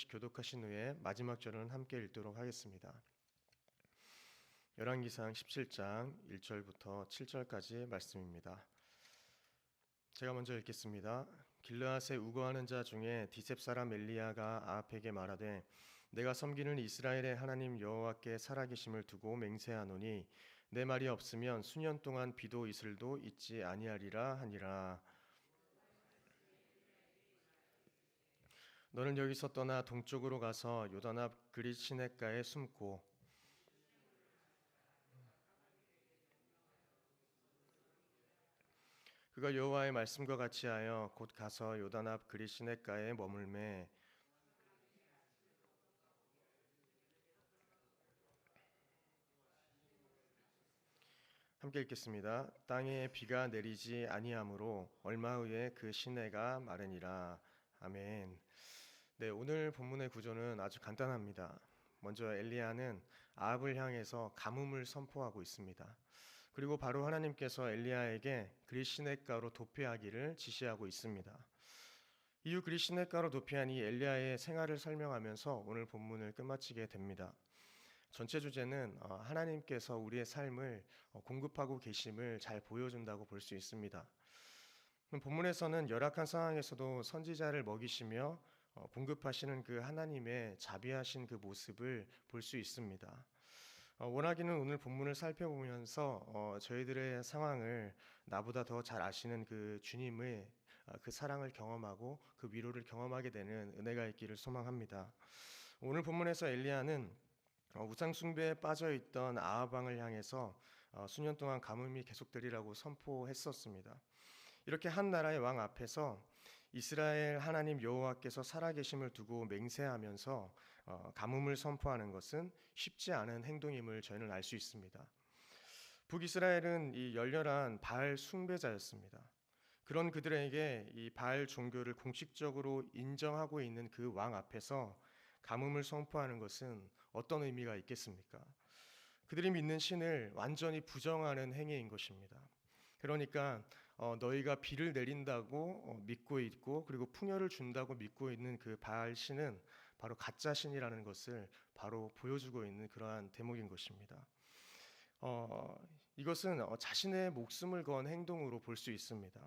소식 교독하신 후에 마지막 절은 함께 읽도록 하겠습니다. 열왕기상 17장 1절부터 7절까지 말씀입니다. 제가 먼저 읽겠습니다. 길르앗에 우거하는 자 중에 디셉 사람 엘리야가 아합에게 말하되 내가 섬기는 이스라엘의 하나님 여호와께 살아계심을 두고 맹세하노니 내 말이 없으면 수년 동안 비도 이슬도 있지 아니하리라 하니라. 너는 여기서 떠나 동쪽으로 가서 요단 앞 그릿 시냇가에 숨고 그가 여호와의 말씀과 같이 하여 곧 가서 요단 앞 그릿 시냇가에 머물매 함께 읽겠습니다. 땅에 비가 내리지 아니하므로 얼마 후에 그 시내가 마르니라. 아멘. 네, 오늘 본문의 구조는 아주 간단합니다. 먼저 엘리야는 아합을 향해서 가뭄을 선포하고 있습니다. 그리고 바로 하나님께서 엘리야에게 그리시네가로 도피하기를 지시하고 있습니다. 이후 그리시네가로 도피한 이 엘리야의 생활을 설명하면서 오늘 본문을 끝마치게 됩니다. 전체 주제는 어, 하나님께서 우리의 삶을 어, 공급하고 계심을 잘 보여준다고 볼 수 있습니다. 본문에서는 열악한 상황에서도 선지자를 먹이시며 어, 공급하시는 그 하나님의 자비하신 그 모습을 볼 수 있습니다. 원하기는 오늘 본문을 살펴보면서 저희들의 상황을 나보다 더 잘 아시는 그 주님의 그 사랑을 경험하고 그 위로를 경험하게 되는 은혜가 있기를 소망합니다. 오늘 본문에서 엘리야는 어, 우상 숭배에 빠져 있던 아하방을 향해서 어, 수년 동안 가뭄이 계속되리라고 선포했었습니다. 이렇게 한 나라의 왕 앞에서 이스라엘 하나님 여호와께서 살아계심을 두고 맹세하면서 어, 가뭄을 선포하는 것은 쉽지 않은 행동임을 저희는 알 수 있습니다. 북이스라엘은 이 열렬한 바알 숭배자였습니다. 그런 그들에게 이 바알 종교를 공식적으로 인정하고 있는 그 왕 앞에서 가뭄을 선포하는 것은 어떤 의미가 있겠습니까? 그들이 믿는 신을 완전히 부정하는 행위인 것입니다. 그러니까 어, 너희가 비를 내린다고 어, 믿고 있고 그리고 풍요를 준다고 믿고 있는 그 바알 신은 바로 가짜 신이라는 것을 바로 보여주고 있는 그러한 대목인 것입니다. 어, 이것은 어, 자신의 목숨을 건 행동으로 볼 수 있습니다.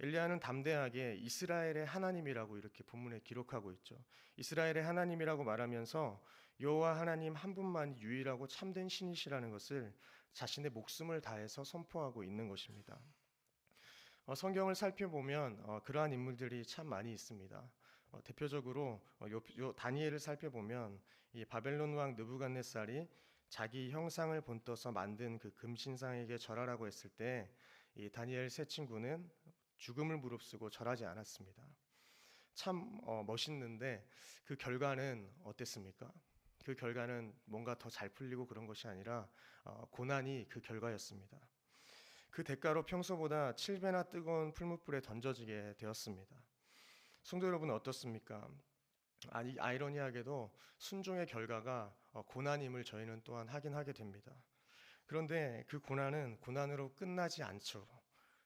엘리야는 담대하게 이스라엘의 하나님이라고 이렇게 본문에 기록하고 있죠. 이스라엘의 하나님이라고 말하면서 여호와 하나님 한 분만 유일하고 참된 신이시라는 것을 자신의 목숨을 다해서 선포하고 있는 것입니다. 어, 성경을 살펴보면 어, 그러한 인물들이 참 많이 있습니다. 어, 대표적으로 요, 다니엘을 살펴보면 이 바벨론 왕 느부갓네살이 자기 형상을 본떠서 만든 그 금신상에게 절하라고 했을 때 이 다니엘 세 친구는 죽음을 무릅쓰고 절하지 않았습니다. 참 어, 멋있는데 그 결과는 어땠습니까? 그 결과는 뭔가 더 잘 풀리고 그런 것이 아니라 어, 고난이 그 결과였습니다. 그 대가로 평소보다 7배나 뜨거운 풀무불에 던져지게 되었습니다. 성도 여러분 어떻습니까? 아니 아이러니하게도 순종의 결과가 어, 고난임을 저희는 또한 확인하게 됩니다. 그런데 그 고난은 고난으로 끝나지 않죠.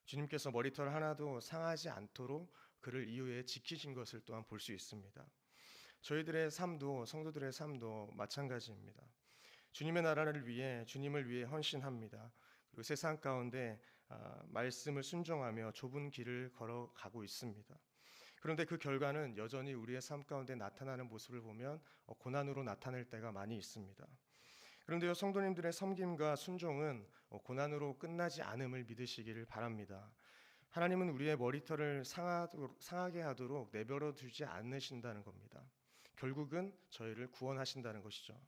주님께서 머리털 하나도 상하지 않도록 그를 이후에 지키신 것을 또한 볼 수 있습니다. 저희들의 삶도 성도들의 삶도 마찬가지입니다. 주님의 나라를 위해 주님을 위해 헌신합니다. 그리고 세상 가운데 아, 말씀을 순종하며 좁은 길을 걸어가고 있습니다. 그런데 그 결과는 여전히 우리의 삶 가운데 나타나는 모습을 보면 어, 고난으로 나타낼 때가 많이 있습니다. 그런데요, 성도님들의 섬김과 순종은 고난으로 끝나지 않음을 믿으시기를 바랍니다. 하나님은 우리의 머리털을 상하게 하도록 내버려 두지 않으신다는 겁니다. 결국은 저희를 구원하신다는 것이죠.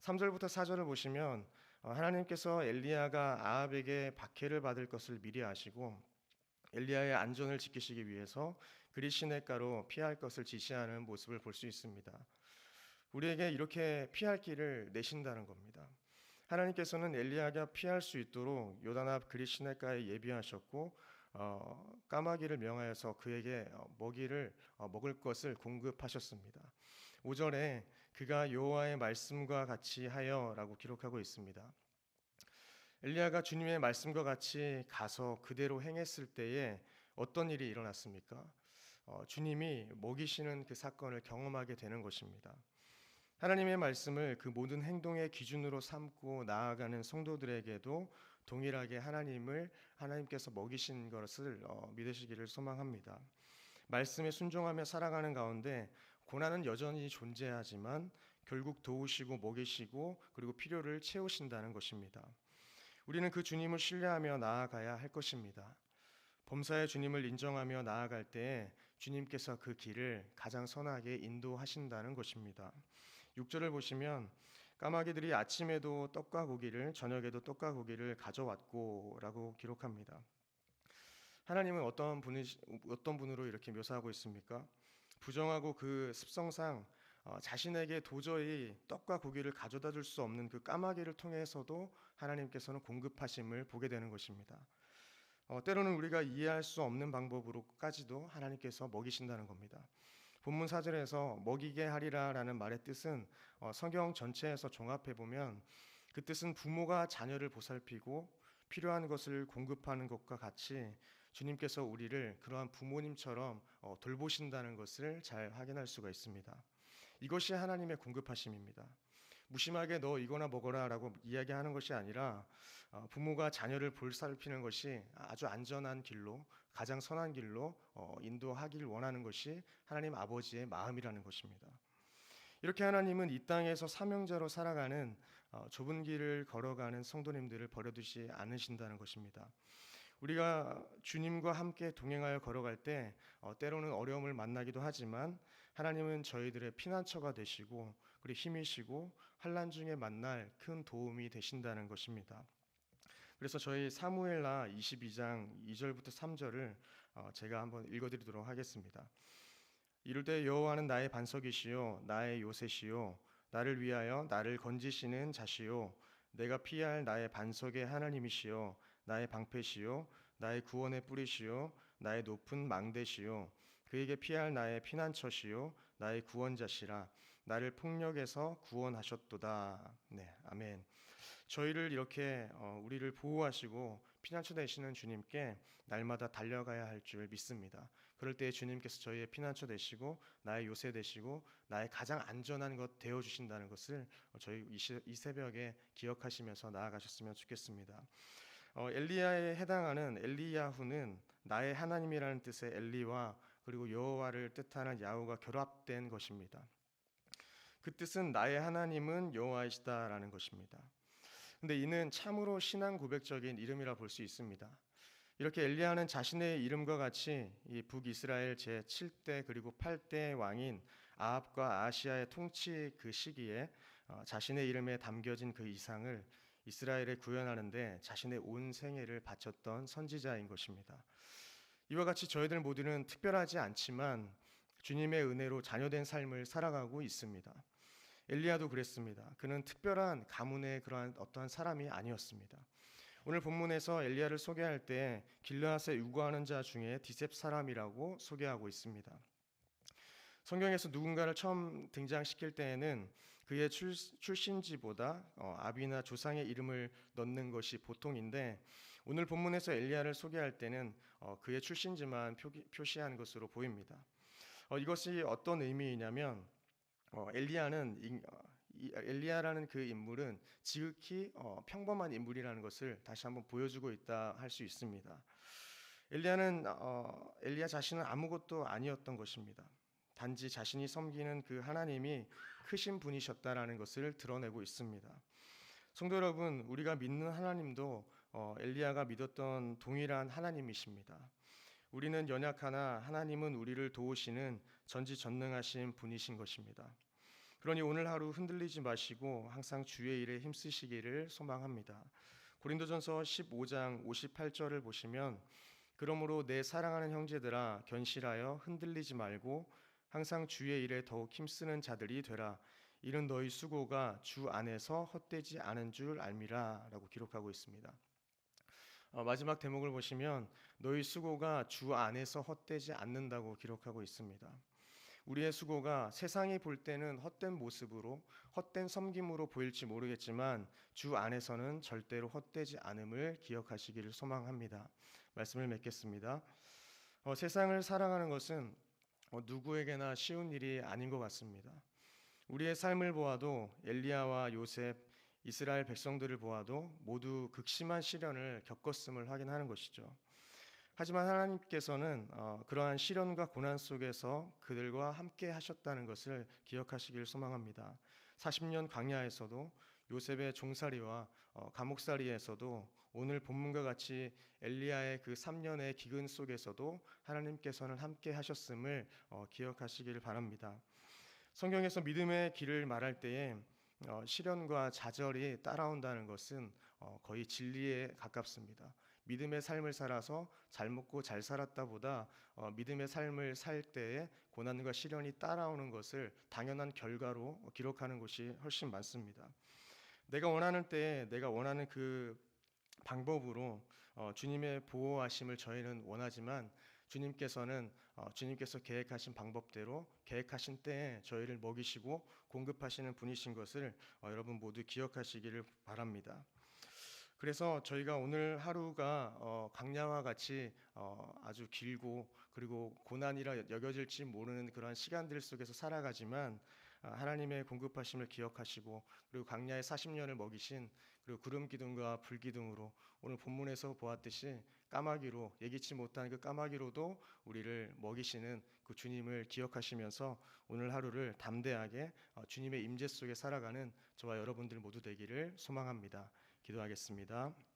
3절부터 4절을 보시면 어, 하나님께서 엘리야가 아합에게 박해를 받을 것을 미리 아시고 엘리야의 안전을 지키시기 위해서 그리시네가로 피할 것을 지시하는 모습을 볼 수 있습니다. 우리에게 이렇게 피할 길을 내신다는 겁니다. 하나님께서는 엘리야가 피할 수 있도록 요단 앞 그리시네가에 예비하셨고 어, 까마귀를 명하여서 그에게 어, 먹이를 어, 먹을 것을 공급하셨습니다. 5절에 그가 여호와의 말씀과 같이 하여라고 기록하고 있습니다. 엘리야가 주님의 말씀과 같이 가서 그대로 행했을 때에 어떤 일이 일어났습니까? 어, 주님이 먹이시는 그 사건을 경험하게 되는 것입니다. 하나님의 말씀을 그 모든 행동의 기준으로 삼고 나아가는 성도들에게도 동일하게 하나님을 하나님께서 먹이신 것을 어, 믿으시기를 소망합니다. 말씀에 순종하며 살아가는 가운데 고난은 여전히 존재하지만 결국 도우시고 먹이시고 그리고 필요를 채우신다는 것입니다. 우리는 그 주님을 신뢰하며 나아가야 할 것입니다. 범사의 주님을 인정하며 나아갈 때 주님께서 그 길을 가장 선하게 인도하신다는 것입니다. 6절을 보시면 까마귀들이 아침에도 떡과 고기를 저녁에도 떡과 고기를 가져왔고라고 기록합니다. 하나님은 어떤 분이 어떤 분으로 이렇게 묘사하고 있습니까? 부정하고 그 습성상 어, 자신에게 도저히 떡과 고기를 가져다 줄 수 없는 그 까마귀를 통해서도 하나님께서는 공급하심을 보게 되는 것입니다. 어, 때로는 우리가 이해할 수 없는 방법으로까지도 하나님께서 먹이신다는 겁니다. 본문 사절에서 먹이게 하리라라는 말의 뜻은 어, 성경 전체에서 종합해 보면 그 뜻은 부모가 자녀를 보살피고 필요한 것을 공급하는 것과 같이 주님께서 우리를 그러한 부모님처럼 어, 돌보신다는 것을 잘 확인할 수가 있습니다. 이것이 하나님의 공급하심입니다. 무심하게 너 이거나 먹어라 라고 이야기하는 것이 아니라 어, 부모가 자녀를 볼살피는 것이 아주 안전한 길로 가장 선한 길로 어, 인도하길 원하는 것이 하나님 아버지의 마음이라는 것입니다. 이렇게 하나님은 이 땅에서 사명자로 살아가는 어, 좁은 길을 걸어가는 성도님들을 버려두지 않으신다는 것입니다. 우리가 주님과 함께 동행하여 걸어갈 때 때로는 어려움을 만나기도 하지만 하나님은 저희들의 피난처가 되시고 그리고 힘이시고 환란 중에 만날 큰 도움이 되신다는 것입니다. 그래서 저희 사무엘라 22장 2절부터 3절을 어, 제가 한번 읽어드리도록 하겠습니다. 이럴 때 여호와는 나의 반석이시요 나의 요새시요 나를 위하여 나를 건지시는 자시요 내가 피할 나의 반석의 하나님이시요 나의 방패시요 나의 구원의 뿌리시요 나의 높은 망대시요 그에게 피할 나의 피난처시요 나의 구원자시라 나를 폭력에서 구원하셨도다. 네, 아멘. 저희를 이렇게 어, 우리를 보호하시고 피난처 되시는 주님께 날마다 달려가야 할 줄 믿습니다. 그럴 때 주님께서 저희의 피난처 되시고 나의 요새 되시고 나의 가장 안전한 것 되어 주신다는 것을 저희 이 새벽에 기억하시면서 나아가셨으면 좋겠습니다. 어, 엘리야에 해당하는 엘리야후는 나의 하나님이라는 뜻의 엘리와 그리고 여호와를 뜻하는 야후가 결합된 것입니다. 그 뜻은 나의 하나님은 여호와이시다라는 것입니다. 근데 이는 참으로 신앙 고백적인 이름이라 볼 수 있습니다. 이렇게 엘리야는 자신의 이름과 같이 이 북이스라엘 제 7대 그리고 8대 왕인 아합과 아시아의 통치 그 시기에 어, 자신의 이름에 담겨진 그 이상을 이스라엘에 구현하는데 자신의 온 생애를 바쳤던 선지자인 것입니다. 이와 같이 저희들 모두는 특별하지 않지만 주님의 은혜로 자녀된 삶을 살아가고 있습니다. 엘리야도 그랬습니다. 그는 특별한 가문의 그러한 어떠한 사람이 아니었습니다. 오늘 본문에서 엘리야를 소개할 때 길르앗에 유구하는 자 중에 디셉 사람이라고 소개하고 있습니다. 성경에서 누군가를 처음 등장시킬 때에는 그의 출, 출신지보다 어, 아비나 조상의 이름을 넣는 것이 보통인데 오늘 본문에서 엘리야를 소개할 때는 어, 그의 출신지만 표, 시한 것으로 보입니다. 어, 이것이 어떤 의미이냐면 어, 엘리야는 엘리야라는 그 인물은 지극히 어, 평범한 인물이라는 것을 다시 한번 보여주고 있다 할 수 있습니다. 엘리야는 어, 엘리야 자신은 아무것도 아니었던 것입니다. 단지 자신이 섬기는 그 하나님이 크신 분이셨다라는 것을 드러내고 있습니다. 성도 여러분, 우리가 믿는 하나님도 어, 엘리야가 믿었던 동일한 하나님이십니다. 우리는 연약하나 하나님은 우리를 도우시는 전지전능하신 분이신 것입니다. 그러니 오늘 하루 흔들리지 마시고 항상 주의 일에 힘쓰시기를 소망합니다. 고린도전서 15장 58절을 보시면 그러므로 내 사랑하는 형제들아 견실하여 흔들리지 말고 항상 주의 일에 더욱 힘쓰는 자들이 되라. 이는 너희 수고가 주 안에서 헛되지 않은 줄 알미라라고 기록하고 있습니다. 어, 마지막 대목을 보시면 너희 수고가 주 안에서 헛되지 않는다고 기록하고 있습니다. 우리의 수고가 세상이 볼 때는 헛된 모습으로 헛된 섬김으로 보일지 모르겠지만 주 안에서는 절대로 헛되지 않음을 기억하시기를 소망합니다. 말씀을 맺겠습니다. 어, 세상을 사랑하는 것은 어, 누구에게나 쉬운 일이 아닌 것 같습니다. 우리의 삶을 보아도 엘리야와 요셉, 이스라엘 백성들을 보아도 모두 극심한 시련을 겪었음을 확인하는 것이죠. 하지만 하나님께서는 어, 그러한 시련과 고난 속에서 그들과 함께 하셨다는 것을 기억하시길 소망합니다. 40년 광야에서도 요셉의 종살이와 어, 감옥살이에서도 오늘 본문과 같이 엘리야의 그 3년의 기근 속에서도 하나님께서는 함께 하셨음을 어, 기억하시길 바랍니다. 성경에서 믿음의 길을 말할 때에 어, 시련과 좌절이 따라온다는 것은 어, 거의 진리에 가깝습니다. 믿음의 삶을 살아서 잘 먹고 잘 살았다보다 어, 믿음의 삶을 살 때에 고난과 시련이 따라오는 것을 당연한 결과로 기록하는 것이 훨씬 많습니다. 내가 원하는 때에 내가 원하는 그 방법으로 어, 주님의 보호하심을 저희는 원하지만 주님께서는 어, 주님께서 계획하신 방법대로 계획하신 때에 저희를 먹이시고 공급하시는 분이신 것을 어, 여러분 모두 기억하시기를 바랍니다. 그래서 저희가 오늘 하루가 어, 강야와 같이 어, 아주 길고 그리고 고난이라 여겨질지 모르는 그러한 시간들 속에서 살아가지만 아, 하나님의 공급하심을 기억하시고 그리고 강야의 40년을 먹이신 그리고 구름 기둥과 불 기둥으로 오늘 본문에서 보았듯이 까마귀로 예기치 못한 그 까마귀로도 우리를 먹이시는 그 주님을 기억하시면서 오늘 하루를 담대하게 어, 주님의 임재 속에 살아가는 저와 여러분들 모두 되기를 소망합니다. 기도하겠습니다.